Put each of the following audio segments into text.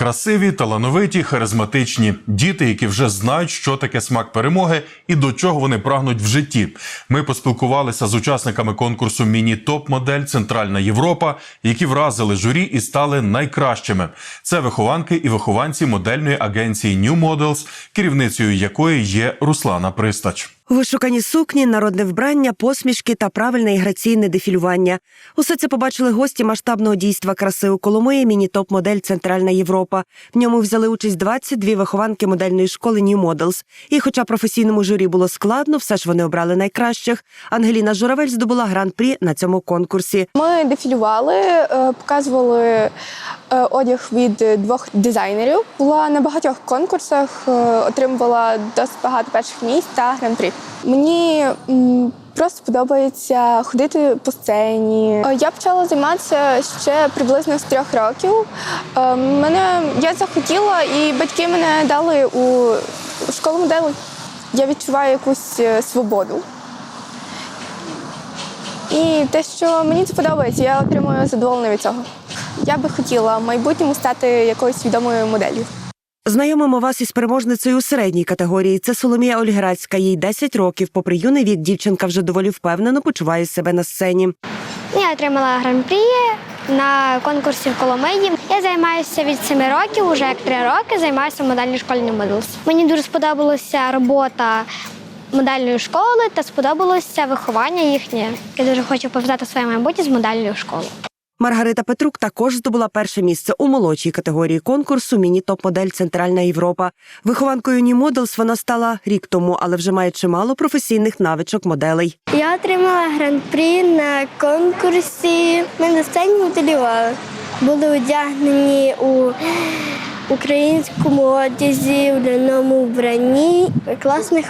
Красиві, талановиті, харизматичні діти, які вже знають, що таке смак перемоги і до чого вони прагнуть в житті. Ми поспілкувалися з учасниками конкурсу Міні Топ Модель Центральна Європа, які вразили журі і стали найкращими. Це вихованки і вихованці модельної агенції New Models, керівницею якої є Руслана Пристач. Вишукані сукні, народне вбрання, посмішки та правильне і граційне дефілювання. Усе це побачили гості масштабного дійства краси у Коломиї міні-топ модель Центральна Європа. В ньому взяли участь 22 вихованки модельної школи New Models. І хоча професійному журі було складно, все ж вони обрали найкращих. Ангеліна Журавель здобула гран-прі на цьому конкурсі. Ми дефілювали, е, показували одяг від двох дизайнерів. Була на багатьох конкурсах, е, отримувала досить багато перших місць та гран-прі. Мені просто подобається ходити по сцені. Е, Я почала займатися ще приблизно з трьох років. Е, Мене я захотіла, і батьки мене дали у школу моделей. Я відчуваю якусь е, свободу. І те, що мені це подобається, я отримую задоволення від цього. Я би хотіла в майбутньому стати якоюсь відомою моделлю. Знайомимо вас із переможницею у середній категорії. Це Соломія Ольградська. Їй 10 років. Попри юний вік, дівчинка вже доволі впевнено почуває себе на сцені. Я отримала гран-прі на конкурсі в Коломиї. Я займаюся від 7 років, уже як 3 роки займаюся в модельній школі Models. Мені дуже сподобалася робота модельної школи та сподобалося виховання їхнє. Я дуже хочу пов'язати своє майбутнє з модельною школою. Маргарита Петрук також здобула перше місце у молодшій категорії конкурсу Міні топ модель Центральна Європа. Вихованкою New Models вона стала рік тому, але вже має чимало професійних навичок моделей. Я отримала гран-прі на конкурсі. Ми на сцені моделювали. Були одягнені у українському одязі, в ляному вбранні, класних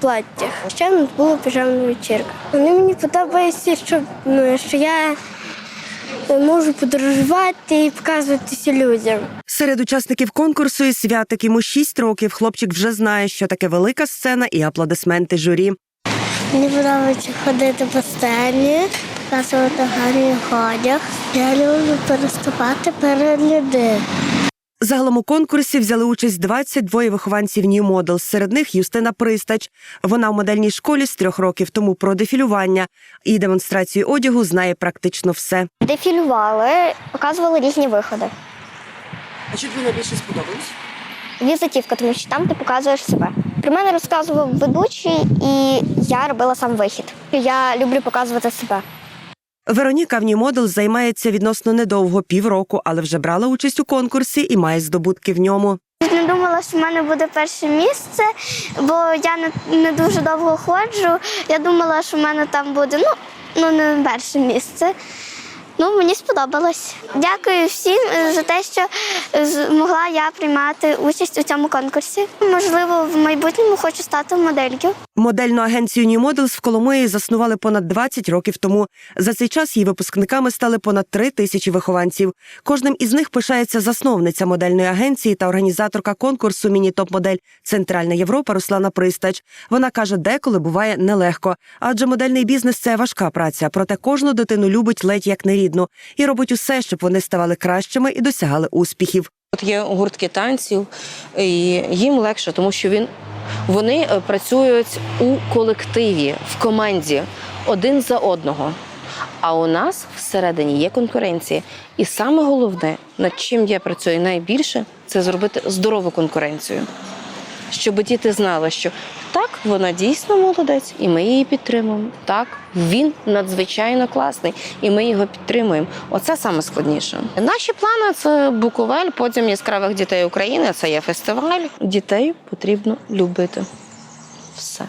платтях. Ще в нас була піжамна вечірка. Вони мені подобається, що, ну, що я можу подорожувати і показуватися людям. Серед учасників конкурсу і святик йому 6 років. Хлопчик вже знає, що таке велика сцена і аплодисменти журі. Мені подобається ходити по сцені, показувати гарний одяг. Я люблю переступати перед людьми. Загалом у конкурсі взяли участь 22 вихованців New Models. Серед них Юстина Пристач. Вона в модельній школі з трьох років тому про дефілювання і демонстрацію одягу знає практично все. Дефілювали, показували різні виходи. А що тобі найбільше сподобалось? Візитівка, тому що там ти показуєш себе. Про мене розказував ведучий, і я робила сам вихід. Я люблю показувати себе. Вероніка в ній Models займається відносно недовго півроку, але вже брала участь у конкурсі і має здобутки в ньому. Не думала, що в мене буде перше місце, бо я не, не дуже довго ходжу. Я думала, що в мене там буде ну, ну не перше місце. Ну, мені сподобалось. Дякую всім е, за те, що е, змогла я приймати участь у цьому конкурсі. Можливо, в майбутньому хочу стати моделлю. Модельну агенцію New Models в Коломиї заснували понад 20 років тому. За цей час її випускниками стали понад 3 тисячі вихованців. Кожним із них пишається засновниця модельної агенції та організаторка конкурсу Міні-топ-модель Центральна Європа Руслана Пристач. Вона каже, деколи буває нелегко, адже модельний бізнес це важка праця. Проте кожну дитину любить ледь як нерідну і робить усе, щоб вони ставали кращими і досягали успіхів. От є гуртки танців, і їм легше, тому що він, вони е, працюють у колективі, в команді один за одного. А у нас всередині є конкуренція. І саме головне, над чим я працюю найбільше, це зробити здорову конкуренцію. Щоб діти знали, що так, вона дійсно молодець, і ми її підтримуємо. Так, він надзвичайно класний, і ми його підтримуємо. Оце саме складніше. Наші плани це Буковель, потім яскравих дітей України. Це є фестиваль. Дітей потрібно любити. Все.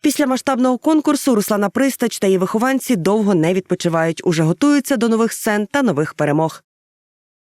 Після масштабного конкурсу Руслана Пристач та її вихованці довго не відпочивають. Уже готуються до нових сцен та нових перемог.